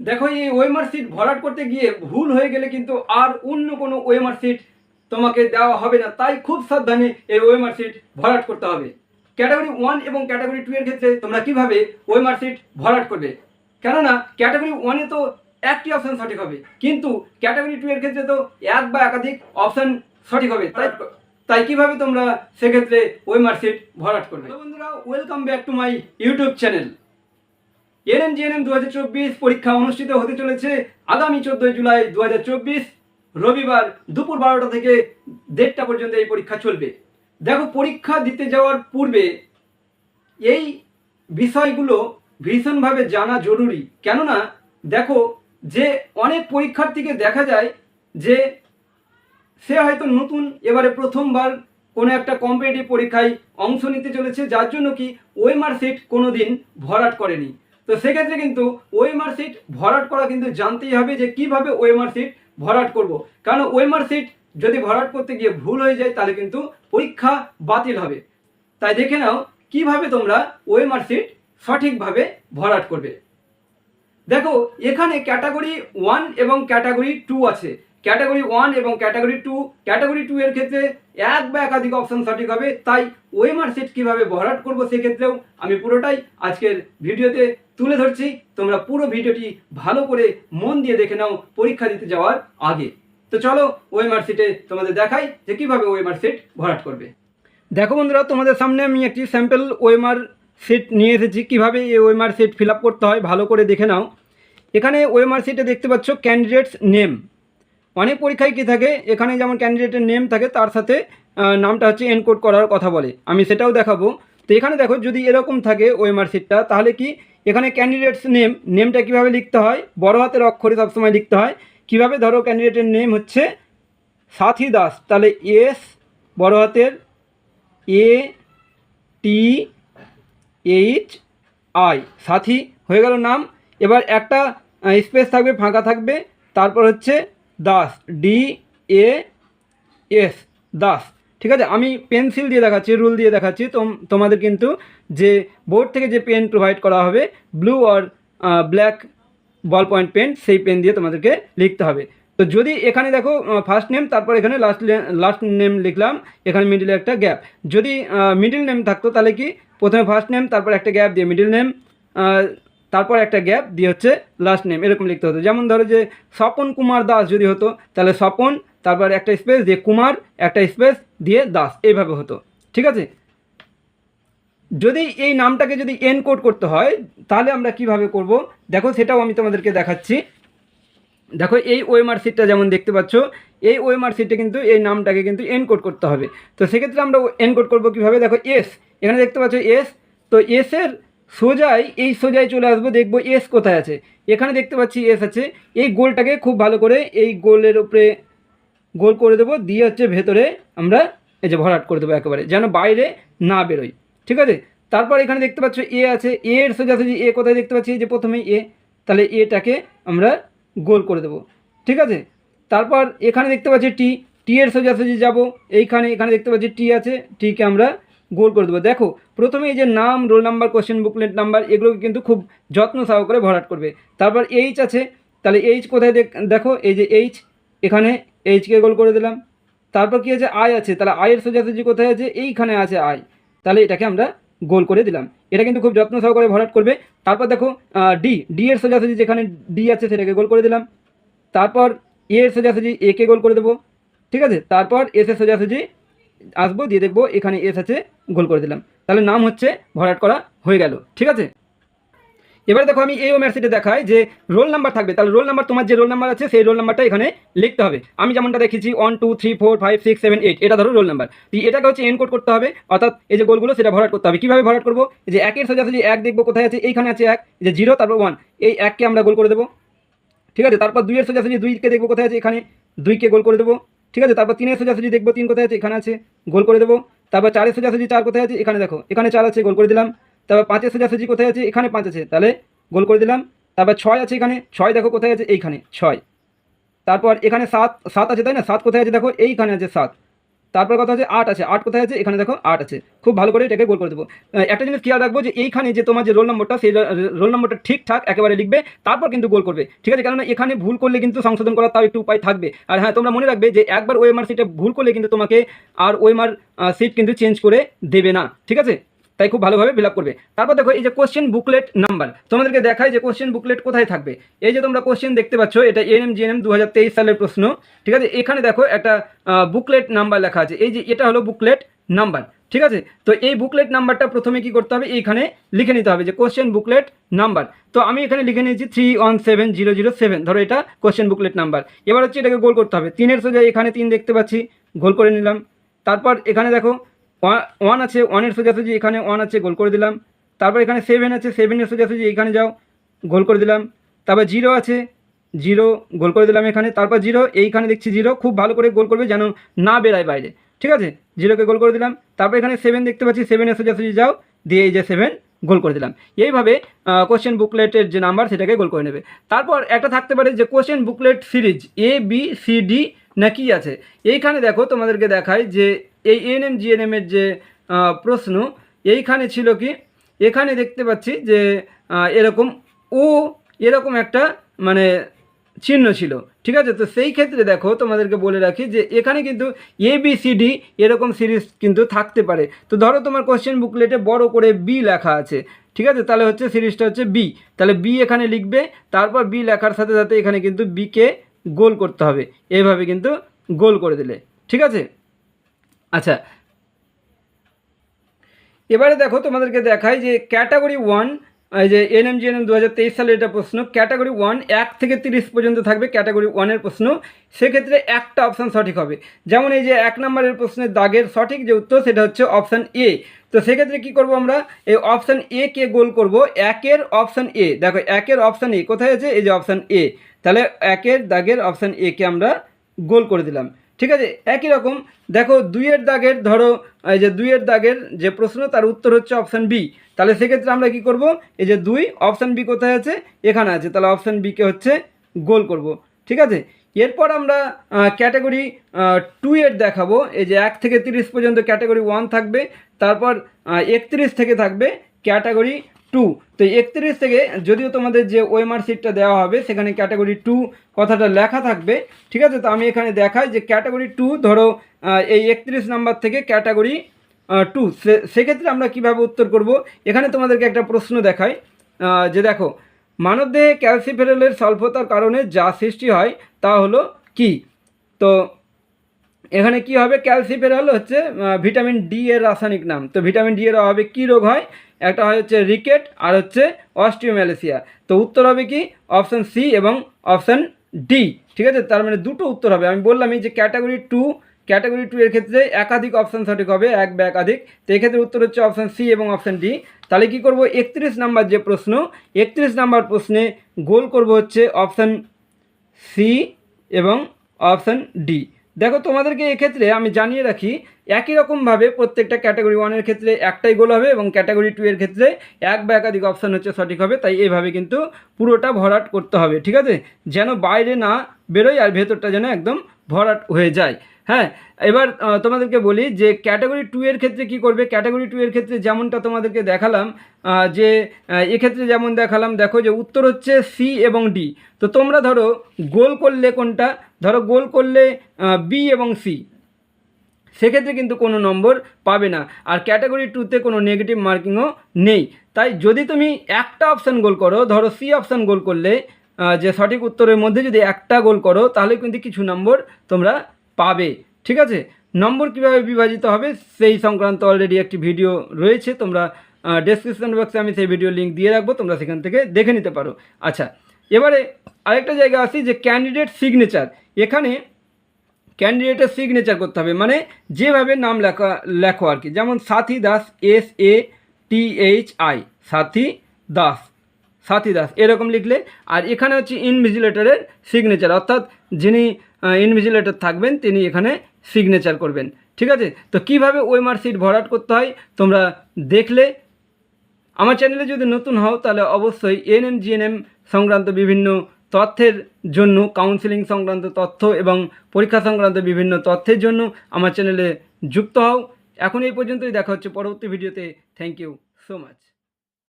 দেখো, এই ওয়েমার সিট ভরাট করতে গিয়ে ভুল হয়ে গেলে কিন্তু আর অন্য কোনো ওয়েমার সিট তোমাকে দেওয়া হবে না। তাই খুব সাবধানে এই ওয়েমার সিট ভরাট করতে হবে। ক্যাটাগরি ওয়ান এবং ক্যাটাগরি টু এর ক্ষেত্রে তোমরা কীভাবে ওয়েমার সিট ভরাট করবে? কেননা ক্যাটাগরি ওয়ানে তো একটি অপশন সঠিক হবে, কিন্তু ক্যাটাগরি টু এর ক্ষেত্রে তো এক বা একাধিক অপশন সঠিক হবে। তাই তাই কীভাবে তোমরা সেক্ষেত্রে ওয়েমার সিট ভরাট করবে? বন্ধুরা welcome back to my YouTube channel NM দু হাজার চব্বিশ পরীক্ষা অনুষ্ঠিত হতে চলেছে আগামী চোদ্দোই জুলাই দু হাজার চব্বিশ। রবিবার দুপুর বারোটা থেকে দেড়টা পর্যন্ত এই পরীক্ষা চলবে। দেখো, পরীক্ষা দিতে যাওয়ার পূর্বে এই বিষয়গুলো ভীষণভাবে জানা জরুরি। কেননা, দেখো, যে অনেক পরীক্ষার্থীকে দেখা যায় যে সে হয়তো নতুন, এবারে প্রথমবার কোনো একটা কম্পিটিটিভ পরীক্ষায় অংশ নিতে চলেছে, যার জন্য কি ওয়েমার সিট কোনো দিন ভরাট করেনি। তো সেক্ষেত্রে কিন্তু ওয়েমার সিট ভরাট করা কিন্তু জানতেই হবে যে কীভাবে ওয়েমার সিট ভরাট করব। কারণ ওয়েমার সিট যদি ভরাট করতে গিয়ে ভুল হয়ে যায়, তাহলে কিন্তু পরীক্ষা বাতিল হবে। তাই দেখে নাও কীভাবে তোমরা ওয়েমার সিট সঠিকভাবে ভরাট করবে। দেখো, এখানে ক্যাটাগরি ওয়ান এবং ক্যাটাগরি টু আছে। ক্যাটাগরি ওয়ান এবং ক্যাটাগরি টু ক্যাটাগরি টু এর ক্ষেত্রে এক বা একাধিক অপশন সঠিক হবে। তাই ওয়েমার সিট কীভাবে ভরাট করব সেক্ষেত্রেও আমি পুরোটাই আজকের ভিডিওতে তুলে ধরছি। তোমরা পুরো ভিডিওটি ভালো করে মন দিয়ে দেখে নাও পরীক্ষা দিতে যাওয়ার আগে। তো চলো ওয়েমার সিটে তোমাদের দেখাই যে কীভাবে ওয়েমার সিট ভরাট করবে। দেখো বন্ধুরা, তোমাদের সামনে আমি একটি স্যাম্পল ওয়েমার সিট নিয়ে এসেছি। কীভাবে এই ওয়েমার সিট ফিল করতে হয় ভালো করে দেখে নাও। এখানে ওয়েমার সিটে দেখতে পাচ্ছ ক্যান্ডিডেটস নেম অনেক পরীক্ষায় কী থাকে? এখানে যেমন ক্যান্ডিডেটের নেম থাকে, তার সাথে নামটা হচ্ছে এনকোড করার কথা বলে। আমি সেটাও দেখাবো। তো এখানে দেখো, যদি এরকম থাকে ওয়েমার সিটটা তাহলে কি এখানে ক্যান্ডিডেটস নেম নেমটা কীভাবে লিখতে হয়? বড় হাতের অক্ষরে সবসময় লিখতে হয়। কীভাবে ধরো ক্যান্ডিডেটের নেম হচ্ছে সাথী দাস, তাহলে এস, বড় হাতের, এ, টি, এইচ, আই, সাথী, হয়ে গেল নাম। এবার একটা স্পেস থাকবে, ফাঁকা থাকবে, তারপর হচ্ছে Das D A S Das. ঠিক আছে? আমি পেন্সিল দিয়ে দেখাচ্ছি রুল দিয়ে দেখাচ্ছি, তোম, তোমাদের কিন্তু যে বোর্ড থেকে যে পেন প্রোভাইড করা হবে ব্লু আর ব্ল্যাক বল পয়েন্ট পেন সেই পেন দিয়ে তোমাদেরকে লিখতে হবে। তো যদি এখানে দেখো ফার্স্ট নেম তারপর এখানে লাস্ট লাস্ট নেম লিখলাম, এখানে মিডিলে একটা গ্যাপ যদি মিডিল নেম থাকতো, তাহলে কি? প্রথমে ফার্স্ট নেম তারপর একটা গ্যাপ দিয়ে মিডিল নেম তারপর একটা গ্যাপ দিয়ে হচ্ছে লাস্ট নেম এরকম লিখতে হতো। যেমন ধরো যে স্বপন কুমার দাস যদি হতো, তাহলে স্বপন, তারপর একটা স্পেস দিয়ে কুমার, একটা স্পেস দিয়ে দাস, এইভাবে হতো। ঠিক আছে? যদি এই নামটাকে যদি এনকোড করতে হয়, তাহলে আমরা কীভাবে করব? দেখো, সেটাও আমি তোমাদেরকে দেখাচ্ছি। দেখো, এই ওয়েমার সিটটা যেমন দেখতে পাচ্ছ, এই ওয়েমার সিটে কিন্তু এই নামটাকে কিন্তু এনকোড করতে হবে। তো সেক্ষেত্রে আমরা এনকোড করব কীভাবে? দেখো এস এখানে দেখতে পাচ্ছ এস তো এসের সোজাই, এই সোজাই চলে আসব, দেখব এস কোথায় আছে। এখানে দেখতে পাচ্ছি এস আছে, এই গোলটাকে খুব ভালো করে এই গোলের উপরে গোল করে দেবো, দিয়ে হচ্ছে ভেতরে আমরা এই যে ভরাট করে দেবো একেবারে, যেন বাইরে না বেরোয়। ঠিক আছে? তারপর এখানে দেখতে পাচ্ছ এ আছে। এ এর সোজাসুজি এ কোথায় দেখতে পাচ্ছি? যে প্রথমেই এ তাহলে এটাকে আমরা গোল করে দেবো। ঠিক আছে? তারপর এখানে দেখতে পাচ্ছি টি টি এর সোজাসুজি যাব। এইখানে, এখানে দেখতে পাচ্ছি টি আছে। টিকে আমরা গোল করে দেবো। দেখো প্রথমে এই যে নাম, roll number, question, booklet number এগুলোকে কিন্তু খুব যত্ন সহকারে ভরাট করবে। তারপর এইচ আছে। তাহলে এইচ কোথায় দেখ- এই যে এইচ এখানে এইচকে গোল করে দিলাম। তারপর কি আছে? আই আছে। তাহলে আয়ের সোজাসুজি কোথায় আছে? এইখানে আছে আই তাহলে এটাকে আমরা গোল করে দিলাম। এটা কিন্তু খুব যত্ন সহকারে ভরাট করবে। তারপর দেখো ডি ডি এর সোজাসুজি যেখানে ডি আছে সেটাকে গোল করে দিলাম। তারপর এ এর সোজাসুজি এ কে গোল করে দেবো। ঠিক আছে? তারপর এস এর সোজাসুজি আসব, দিয়ে দেখব এখানে এস আছে, গোল করে দিলাম। তাহলে নাম হচ্ছে ভরাট করা হয়ে গেল। ঠিক আছে? এবারে দেখো আমি এই ওমের সিটে দেখাই যে রোল নাম্বার থাকবে। তাহলে রোল নাম্বার তোমার যে রোল নাম্বার আছে, সেই রোল নাম্বারটা এখানে লিখতে হবে। আমি যেমনটা দেখেছি one two three four five six seven eight এটা ধরো রোল নাম্বার এটাকে হচ্ছে এনকোড করতে হবে, অর্থাৎ এই যে গোলগুলো সেটা ভরাট করতে হবে। কীভাবে ভরাট করব? যে একের সোজাসুজি এক দেখব কোথায় আছে, এইখানে আছে এক যে জিরো তারপর ওয়ান এই এককে আমরা গোল করে দেবো। ঠিক আছে? তারপর দুইয়ের সোজাসুজি দুইকে দেখব কোথায় আছে, এখানে দুইকে গোল করে দেবো। ঠিক আছে? তারপর তিনের সোজাসুজি দেখব, তিন কোথায় আছে, এখানে আছে গোল করে দেবো। তারপর চারের সোজাসুজি চার কোথায় আছে, এখানে দেখো, এখানে চার আছে গোল করে দিলাম। তারপর পাঁচের সোজাসুজি কোথায় আছে? এখানে পাঁচ আছে। তাহলে গোল করে দিলাম। তারপর ছয় আছে এখানে। ছয় দেখো কোথায় আছে? এইখানে। ছয়। তারপর এখানে সাত সাত আছে, তাই না? সাত কোথায় আছে দেখো? এইখানে আছে সাত। তারপর কথা হচ্ছে আট আছে। আট কোথায় আছে? এখানে দেখো আট আছে। খুব ভালো করে এটাকে গোল করে দেবো। একটা জিনিস খেয়াল রাখব যে এইখানে যে তোমার যে রোল নম্বরটা, সেই রোল নম্বরটা ঠিকঠাক একেবারে লিখবে, তারপর কিন্তু গোল করবে। ঠিক আছে? কেননা এখানে ভুল করলে কিন্তু সংশোধন করার তাও একটু উপায় থাকবে। আর হ্যাঁ তোমরা মনে রাখবে যে একবার ওএমআর সিটে ভুল করলে কিন্তু তোমাকে আর ওএমআর সিট কিন্তু চেঞ্জ করে দেবে না। ঠিক আছে? তাই খুব ভালোভাবে ফিল করবে। তারপর দেখো এই যে কোশ্চেন বুকলেট নাম্বার তোমাদেরকে দেখায় যে কোশ্চেন বুকলেট কোথায় থাকবে। এই যে তোমরা কোশ্চেন দেখতে পাচ্ছ, এটা এনএম জিএনএম দু হাজার তেইশ সালের প্রশ্ন। ঠিক আছে? এখানে দেখো একটা বুকলেট নাম্বার লেখা আছে। এই যে এটা হলো বুকলেট নাম্বার ঠিক আছে? তো এই বুকলেট নাম্বারটা প্রথমে কি করতে হবে? এইখানে লিখে নিতে হবে যে কোশ্চেন বুকলেট নাম্বার তো আমি এখানে লিখে নিয়েছি three one seven zero zero seven ধরো এটা কোশ্চেন বুকলেট নাম্বার এবার হচ্ছে এটাকে গোল করতে হবে। তিনের সোজা এখানে তিন দেখতে পাচ্ছি। গোল করে নিলাম। তারপর এখানে দেখো ওয়ান আছে ওয়ানের সোজাসুজি এখানে ওয়ান আছে, গোল করে দিলাম। তারপর এখানে সেভেন আছে সেভেনের সোজাসুজি এখানে যাও, গোল করে দিলাম। তারপর জিরো আছে জিরো গোল করে দিলাম এখানে। তারপর জিরো এইখানে দেখছি জিরো খুব ভালো করে গোল করবে যেন না বেরায় বাইরে। ঠিক আছে? জিরোকে গোল করে দিলাম। তারপর এখানে সেভেন দেখতে পাচ্ছি সেভেনের সোজাসুজি যাও, দিয়ে এই যে সেভেন গোল করে দিলাম। এইভাবে কোশ্চেন বুকলেটের যে নাম্বার সেটাকে গোল করে নেবে। তারপর একটা থাকতে পারে যে question booklet series A B C D না কি আছে? এইখানে দেখো তোমাদেরকে দেখায় যে এই এনএম জিএনএম এর যে প্রশ্ন, এইখানে ছিল কি? এখানে দেখতে পাচ্ছি যে এরকম ও এরকম একটা মানে চিহ্ন ছিল। ঠিক আছে? তো সেই ক্ষেত্রে দেখো, তোমাদেরকে বলে রাখি যে, এখানে কিন্তু এ, বি, সি, ডি এরকম সিরিজ কিন্তু থাকতে পারে। তো ধরো তোমার কোশ্চেন বুকলেটে বড় করে বি লেখা আছে। ঠিক আছে? তাহলে হচ্ছে সিরিজটা হচ্ছে বি তাহলে বি এখানে লিখবে, তারপর বি লেখার সাথে সাথে এখানে কিন্তু বিকে গোল করতে হবে। এইভাবে কিন্তু গোল করে দিলে। ঠিক আছে? আচ্ছা। এবারে দেখো তোমাদেরকে দেখায় যে ক্যাটাগরি ওয়ান, এই যে এনএম জিএনএম দু হাজার তেইশ সালের এটা প্রশ্ন, ক্যাটাগরি ওয়ান এক থেকে তিরিশ পর্যন্ত থাকবে ক্যাটাগরি ওয়ানের প্রশ্ন, সেক্ষেত্রে একটা অপশান সঠিক হবে। যেমন এই যে এক নম্বরের প্রশ্নের দাগের সঠিক যে উত্তর, সেটা হচ্ছে অপশান এ তো সেক্ষেত্রে কি করব আমরা? এই অপশান এ কে গোল করব, একের অপশান এ দেখো, একের অপশান এ কোথায় আছে? এই যে অপশান এ তাহলে একের দাগের অপশান এ কে আমরা গোল করে দিলাম। ঠিক আছে? একই রকম, দেখো দুইয়ের দাগের, ধরো, এই যে দুইয়ের দাগের যে প্রশ্ন, তার উত্তর হচ্ছে অপশান বি তাহলে সেক্ষেত্রে আমরা কি করব? এই যে দুই অপশান বি কোথায় আছে? এখানে আছে। তাহলে অপশান বিকে হচ্ছে গোল করব। ঠিক আছে? এরপর আমরা ক্যাটাগরি টু এর দেখাবো। এই যে এক থেকে তিরিশ পর্যন্ত ক্যাটাগরি ওয়ান থাকবে। তারপর একত্রিশ থেকে থাকবে ক্যাটাগরি টু তো একত্রিশ থেকে যদিও তোমাদের যে ওএমআর সিটটা দেওয়া হবে, সেখানে ক্যাটাগরি টু কথাটা লেখা থাকবে, ঠিক আছে? তো আমি এখানে দেখাই যে ক্যাটাগরি টু ধরো এই একত্রিশ নাম্বার থেকে ক্যাটাগরি টু সেক্ষেত্রে আমরা কীভাবে উত্তর করব? এখানে তোমাদেরকে একটা প্রশ্ন দেখাই যে দেখো, মানবদেহে ক্যালসিফেরলের স্বল্পতার কারণে যা সৃষ্টি হয় তা হলো কি? তো এখানে কি হবে? ক্যালসিফেরল হচ্ছে ভিটামিন ডি এর রাসায়নিক নাম। তো ভিটামিন ডি এর অভাবে কী রোগ হয়? একটা হয় হচ্ছে রিকেট আর হচ্ছে অস্টিওম্যালেসিয়া তো উত্তর হবে কি? অপশান সি এবং অপশান ডি ঠিক আছে? তার মানে দুটো উত্তর হবে। আমি বললামই যে ক্যাটাগরি টু ক্যাটাগরি টু এর ক্ষেত্রে একাধিক অপশান সঠিক হবে, এক বা একাধিক। তো এক্ষেত্রে উত্তর হচ্ছে অপশান সি এবং অপশান ডি তাহলে কি করব? একত্রিশ নাম্বার যে প্রশ্ন, একত্রিশ নাম্বার প্রশ্নে গোল করব হচ্ছে অপশান সি এবং অপশান ডি দেখো, তোমাদেরকে এক্ষেত্রে আমি জানিয়ে রাখি, একই রকমভাবে প্রত্যেকটা ক্যাটাগরি ওয়ানের ক্ষেত্রে একটাই গোল হবে এবং ক্যাটাগরি টু এর ক্ষেত্রে এক বা একাধিক অপশান হচ্ছে সঠিক হবে, তাই এইভাবে কিন্তু পুরোটা ভরাট করতে হবে, ঠিক আছে? যেন বাইরে না বেরোয় আর ভেতরটা যেন একদম ভরাট হয়ে যায়। হ্যাঁ এবার তোমাদেরকে বলি যে ক্যাটাগরি টু এর ক্ষেত্রে কি করবে? ক্যাটাগরি টু এর ক্ষেত্রে যেমনটা তোমাদেরকে দেখালাম যে এক্ষেত্রে যেমন দেখালাম, দেখো যে উত্তর হচ্ছে সি এবং ডি তো তোমরা ধরো গোল করলে কোনটা? ধরো গোল করলে বি এবং সি সেক্ষেত্রে কিন্তু কোনো নম্বর পাবে না। আর ক্যাটাগরি টুতে কোনো নেগেটিভ মার্কিংও নেই। তাই যদি তুমি একটা অপশান গোল করো, ধরো সি অপশান গোল করলে যে সঠিক উত্তরের মধ্যে যদি একটা গোল করো, তাহলে কিন্তু কিছু নম্বর তোমরা পাবে। ঠিক আছে? নম্বর কীভাবে বিভাজিত হবে, সেই সংক্রান্ত অলরেডি একটি ভিডিও রয়েছে। তোমরা ডেসক্রিপশন বক্সে আমি সেই ভিডিও লিঙ্ক দিয়ে রাখব, তোমরা সেখান থেকে দেখে নিতে পারো। আচ্ছা এবারে আরেকটা জায়গা আসি যে ক্যান্ডিডেট সিগনেচার এখানে ক্যান্ডিডেটের সিগনেচার করতে হবে। মানে যেভাবে নাম লেখা, লেখো আর কি। যেমন Sathi Das S A T H I Sathi Das Sathi Das, এরকম লিখলে। আর এখানে হচ্ছে ইনভিজিলেটরের সিগনেচার অর্থাৎ যিনি ইনভিজিলেটর থাকবেন, তিনি এখানে সিগনেচার করবেন। ঠিক আছে? তো কীভাবে ওয়েমার সিট ভরাট করতে হয়? তোমরা দেখলে। আমার চ্যানেলে যদি নতুন হও, তাহলে অবশ্যই এনএম জিএনএম সংক্রান্ত বিভিন্ন তথ্যের জন্য কাউন্সিলিং সংক্রান্ত তথ্য এবং পরীক্ষা সংক্রান্ত বিভিন্ন তথ্যের জন্য আমার চ্যানেলে যুক্ত হও। এখন এই পর্যন্তই, দেখা হচ্ছে পরবর্তী ভিডিওতে থ্যাংক ইউ সো মাচ